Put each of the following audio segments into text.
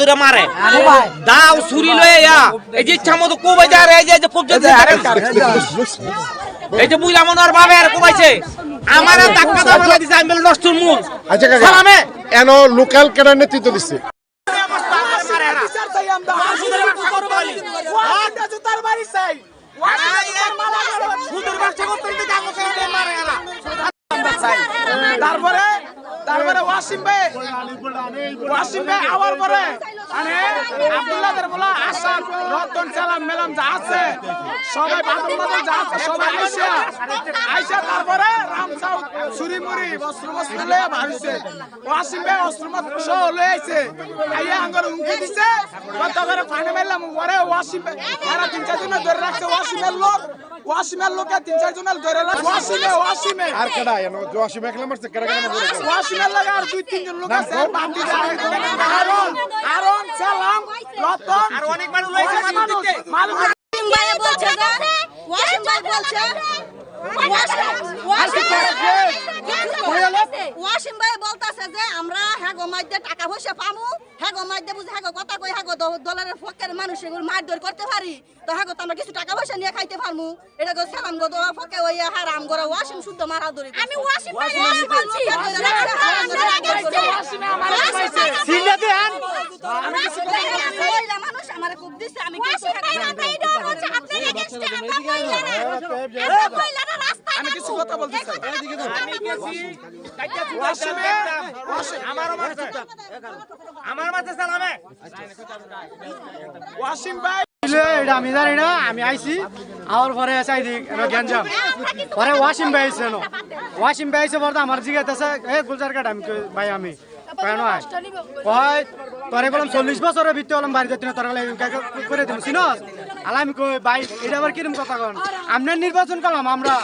ধরে মারে। দাও ছুরি লয়ে ইয়া এই যে ইচ্ছা মতো কোবাই দেয় আর এই যে খুব এই যে বুঝলাম ওনার বাবে আর কোবাইছে। আমার আর ধাক্কা দাও ফেলে দিছে আমি বলে নষ্টর মূল। আচ্ছা কাকা। সালামে। এন লোকাল কেডার নেতৃত্ব দিচ্ছে তারপরে তারপরে ওয়াসিম ভাই। ওয়াসিম ভাই, আবার পরে। মানে আব্দুল্লাহদের বলা আশা রতন সালাম, মেলাম যা আছে। সবাই বাদল বাদল যা সবাই আইসা। আইসা তারপরে রামসাউ ছুরি, মুড়ি, বস্ত্র বস্ত্র লয়ে ভাবিছে ওয়াসিম ভাই অস্ত্র মস্ত্র সহ আইয়া আঙ্গর উঙ্কি দিছে। কত পানি মারলাম পরে ওয়াসিম ভাই এরা তিন চার জন ধরে রাখছে, ওয়াসিমের লোক। ওয়াসিমের লোকে তিন চার ধরে ওয়াসিমে ওয়াসিমে আর কেডা এন? মেখলা মারছে কেডা কেডা মারছে? ওয়াসিমের লাগে আর দুই তিনজন লোক আছে। বান্দি যায় আরন আরন সালাম রতন আর অনেক মানুষ রয়েছে মানুষ। দিতে। মালুম ওয়াসিম ভাই বলছে যে ওয়াসিম ভাই বলছে? ওয়াসিম ওয়াসিম ভাই বলতাছে যে আমরা হ্যাগো মাইদে টাকা পয়সা পামু। হ্যাগো মাইদে বুঝে হ্যাগো কথা কই হ্যাগো ডলারের ফকের মানুষ এগুলো মারধর করতে পারি? তো হ্যাগো তো আমরা কিছু টাকা পয়সা নিয়ে খাইতে পারমু? এটা গো সালাম গো দোয়া ফকে ওই হারাম গো ওয়াসিম শুদ্ধ মারা ধরি আমি ওয়াসিম বলছি। সিলে দেন আমি কিছু কইলা মানুষ আমারে খুব দিছে আমি কিছু আমি কিছু কথা বলতে চাই। আমি গেছি আমারও মারছে আমার মারছে সালামে। ওয়াসিম ভাই। এটা আমি জানি না আমি আইছি। আমার পরে চাই দিক গ্যাঞ্জাম পরে ওয়াসিম ভাই আইছে ওয়াসিম ভাই আইছে পরে আমার জিগাইতেছে এ গুলজার কাট আমি ভাই আমি? কয় নয়। কয় তোরে বললাম চল্লিশ বছরের ভিতরে হলাম বাড়িতে তোর করে দিম চিনস? আলা আমি কই ভাই এটা আবার কিরম কথা কন? আমরা নির্বাচন করলাম আমরা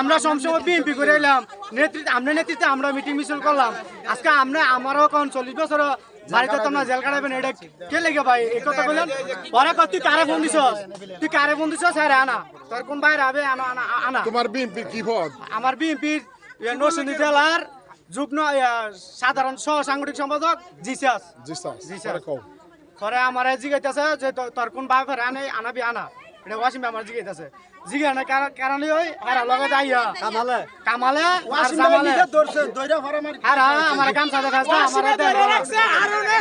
আমরা সবসময় বিএনপি করে এলাম। নেতৃত্ব আমরা নেতৃত্বে আমরা মিটিং মিছিল করলাম। আজকে আমরা আমারও কোন চল্লিশ বছর বাড়িতে তোমরা জেল কাটাবেন এটা কে লেগে ভাই? এই কথা বললেন? পরে কর তুই কারে ফোন দিছস তুই কারে ফোন দিছস হ্যাঁ রে, আনা। তোর কোন বাইরে হবে আনা আনা আনা। তোমার বিএনপি কি পদ? আমার বিএনপির নরসিংদী জেলার যুগ্ম সাধারণ সহ সাংগঠনিক সম্পাদক জিসাস। খরে আমার জিগাইতেছে যে তোর কোন বাপ ফেরে আনে আনাবি আনা। এটা ওয়াসিম আমার জিগাইতেছে। জিগা না কারণ ওই আর লগে যাইয়া কামালে। কামালে আর জামালে। আর আমার কাম সাথে খাস না আমার ওয়াসিমে রাখছে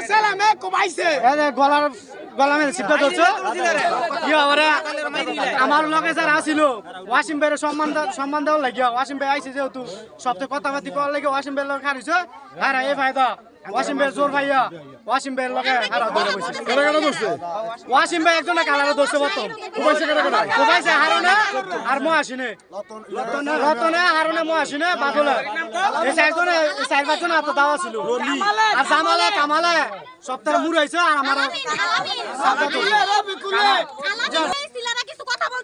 সালামে কোবাইছে এই যে গলার গলা মেরে সিদ্ধ ধরছো। কি হবে আমার লগে যারা আসিল ওয়াসিম ভাইয়ের সম্মান সম্মান দেওয়ার লাগিয়া ওয়াসিম ভাই আইছে যেহেতু সবচেয়ে কথাবার্তি করার লাগে ওয়াসিম ভাইয়ের লগে খারিছে হ্যাঁ এই ফায়দা ওয়াসিম ভাইয়ের জোর ভাইয়া। ওয়াসিম ভাইয়ের লগে হারা ধরে বসে কেডা কেডা ধরছে? ওয়াসিম ভাই একজনে কালারে ধরছে বর্তমান কোবাইছে কেডা কেডা কোবাইছে হারনে আর মো আসিনে। রতনে হারনে মো আসিনে বাদলে এই চারজনে এই চার পাঁচজনে হাতে দাওয়া ছিল। আর জামালে কামালে সপ্তাহে মুড়াইছে আর আমার কিছু কথা বল